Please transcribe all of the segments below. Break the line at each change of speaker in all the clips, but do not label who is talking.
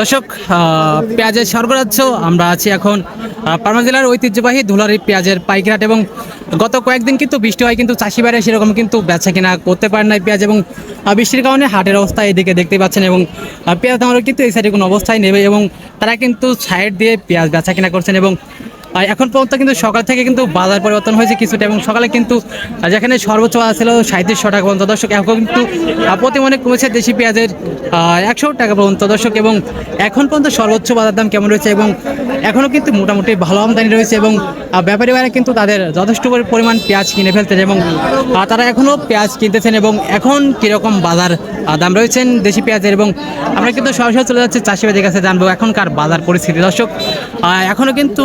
দর্শক পেঁয়াজের সরবরাহ, আমরা আছি এখন পার্মা জেলার ঐতিহ্যবাহী ধুলারি পেঁয়াজের পাইকারহাট এবং গত কয়েকদিন কিন্তু বৃষ্টি হয়, কিন্তু চাষি বাইরে সেরকম কিন্তু বেচা কিনা করতে পারে না পেঁয়াজ এবং বৃষ্টির কারণে হাটের অবস্থা এদিকে দেখতে পাচ্ছেন এবং পেঁয়াজ আমারও কিন্তু এই সাইডে কোনো অবস্থায় নেবে এবং তারা কিন্তু সাইড দিয়ে পেঁয়াজ বেচা কিনা করছেন এবং আর এখন পর্যন্ত কিন্তু সকাল থেকে কিন্তু বাজার পরিবর্তন হয়েছে কিছুটা এবং সকালে কিন্তু যেখানে সর্বোচ্চ বাজার ছিল সাঁত্রিশশো টাকা পর্যন্ত। দর্শক, এখন কিন্তু প্রতি মনে কমেছে দেশি পেঁয়াজের একশো টাকা পর্যন্ত। দর্শক, এবং এখন পর্যন্ত সর্বোচ্চ বাজার দাম কেমন রয়েছে এবং এখনও কিন্তু মোটামুটি ভালো আমদানি রয়েছে এবং ব্যাপারী ভাইরা কিন্তু তাদের যথেষ্ট পরিমাণ পেঁয়াজ কিনে ফেলতেন এবং তারা এখনও পেঁয়াজ কিনতেছেন এবং এখন কীরকম বাজার দাম রয়েছেন দেশি পেঁয়াজের এবং আমরা কিন্তু সরাসরি চলে যাচ্ছি চাষিবাদের কাছে জানব এখনকার বাজার পরিস্থিতি। দর্শক এখনও কিন্তু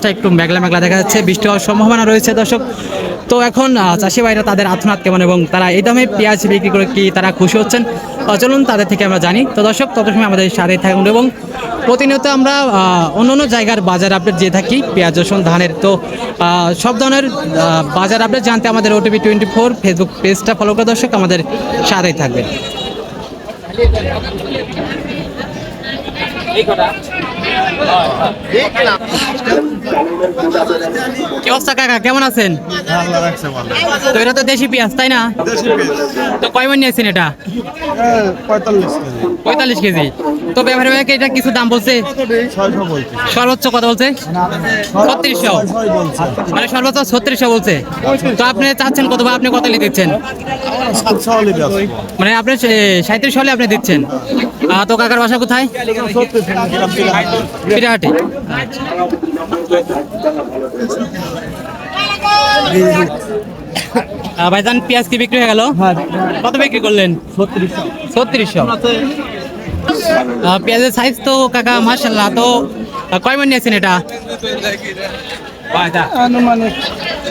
আকাশটা একটু মেঘলা মেঘলা দেখা যাচ্ছে। বৃষ্টি হওয়ার সম্ভাবনা রয়েছে, দর্শক। তো এখন চাষি ভাইরা তাদের আত্মনাথ কেমন এবং তারা এই দামে পেঁয়াজ বিক্রি করে কি তারা খুশি হচ্ছেন? চলুন, তাদের থেকে আমরা জানি। তো দর্শক তত সময় আমাদের সাথে থাকুন এবং প্রতিনিয়ত আমরা অন্য অন্য জায়গার বাজার আপডেট দিয়ে থাকি। পেঁয়াজ, রসুন, ধানের। তো সব ধরনের বাজার আপডেট জানতে আমাদের ওটিভি টোয়েন্টি ফোর ফেসবুক পেজটা ফলো করে দর্শক, আমাদের সাথেই থাকবেন। কি অবস্থা কাকা? কেমন আছেন?
আল্লাহ রাখছে ভালো
তো এটা তো দেশি পেঁয়াজ তাই না? তো কয় নিয়েছেন এটা?
পঁয়তাল্লিশ কেজি।
তো ভাইকে এটা কিছু দাম বলছে? সর্বোচ্চ কত বলছে? ছত্রিশশো। মানে সর্বোচ্চ ছত্রিশশো বলছে। তো আপনি চাচ্ছেন কত বা আপনি কত লিখে দিচ্ছেন?
সাতশো হলে ব্যস্ত
মানে আপনি সাঁত্রিশ হলে আপনি দিচ্ছেন। তো কাকার বাসা কোথায়? পিরাহাটি। ভাইজান পেঁয়াজ কি বিক্রি হয়ে গেল? কত বিক্রি করলেন? ছত্রিশশো। পেঁয়াজের সাইজ তো কাকা মার্শাল্লাহ তো কয় মন নিয়েছেন এটা?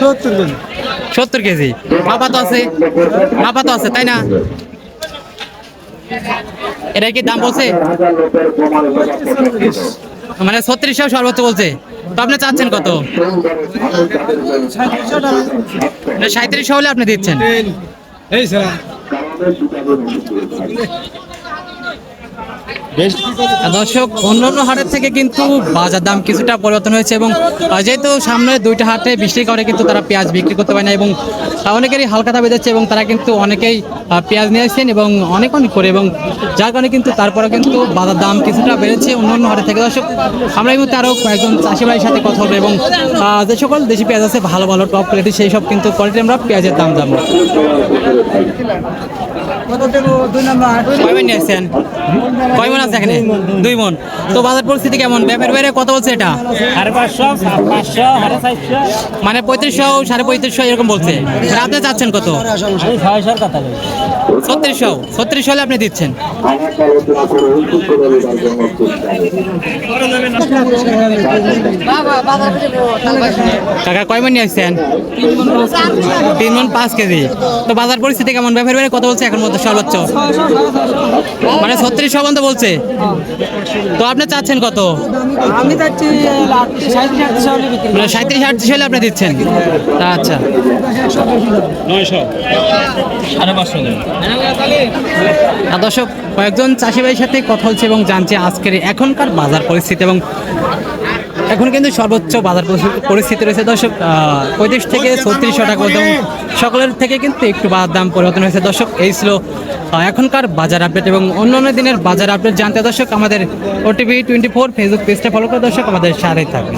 সত্তর কেজি।
সত্তর কেজি। মাপা তো আছে। মাপা তো আছে তাই না? এটা কি দাম বলছে? মানে ছত্রিশশো সর্বোচ্চ বলছে। তো আপনি চাচ্ছেন কত? মানে সাঁত্রিশশো হলে আপনি দিচ্ছেন।
এই স্যার।
দর্শক অন্য অন্য হাটের থেকে কিন্তু বাজার দাম কিছুটা পরিবর্তন হয়েছে এবং যেহেতু সামনে দুইটা হাটে বৃষ্টির কারণে কিন্তু তারা পেঁয়াজ বিক্রি করতে পারে না এবং অনেকেরই হালকা দাম বেঁধেছে এবং তারা কিন্তু অনেকেই পেঁয়াজ নিয়ে আসছেন এবং অনেক অনেক করে এবং যার কারণে কিন্তু তারপরে কিন্তু বাজার দাম কিছুটা বেড়েছে অন্য অন্য হাটে থেকে। দর্শক, আমরা এই মুহূর্তে আরও কয়েকজন চাষি ভাইয়ের সাথে কথা বলব এবং যে সকল দেশি পেঁয়াজ আছে, ভালো ভালো টপ কোয়ালিটি সেই সব কিন্তু কোয়ালিটি আমরা পেঁয়াজের দাম দাম কয় মন আছে এখানে? দুই মন। তো বাজার পরিস্থিতি কেমন? ব্যাপার বাইরে কত বলছে এটা?
সাড়ে পাঁচশো পাঁচশো সাড়ে চারশো।
মানে পঁয়ত্রিশশো সাড়ে পঁয়ত্রিশশো এরকম বলছে। আপনি চাচ্ছেন কত? ছত্রিশশো। ছত্রিশশো হলে আপনি দিচ্ছেন। কাকা কয় মন নিয়ে আসছেন? তিন মন পাঁচ কেজি। তো বাজার পরিস্থিতি কেমন? ব্যাপার বাইরে কত বলছে এখন মধ্যে সর্বোচ্চ? মানে ছত্রিশশো পর্যন্ত বলছে। তো আপনি চাচ্ছেন কত?
আমি চাচ্ছি সাঁত্রিশ আটত্রিশ হলে
মানে হলে আপনি দিচ্ছেন? আচ্ছা।
নয়শো সাড়ে পাঁচশো
আর দর্শক কয়েকজন চাষি ভাইয়ের সাথে কথা হচ্ছে এবং জানছে আজকের এখনকার বাজার পরিস্থিতি এবং এখন কিন্তু সর্বোচ্চ বাজার পরিস্থিতি- রয়েছে। দর্শক পঁয়ত্রিশ থেকে ছত্রিশশো টাকা পর্যন্ত সকলের থেকে কিন্তু একটু বাজার দাম পরিবর্তন হয়েছে। দর্শক, এই ছিল এখনকার বাজার আপডেট এবং অন্য অন্য দিনের বাজার আপডেট জানতে দর্শক, আমাদের ওটিভি টোয়েন্টি ফোর ফেসবুক পেজটা ফলো করে দর্শক, আমাদের সারাই থাকবে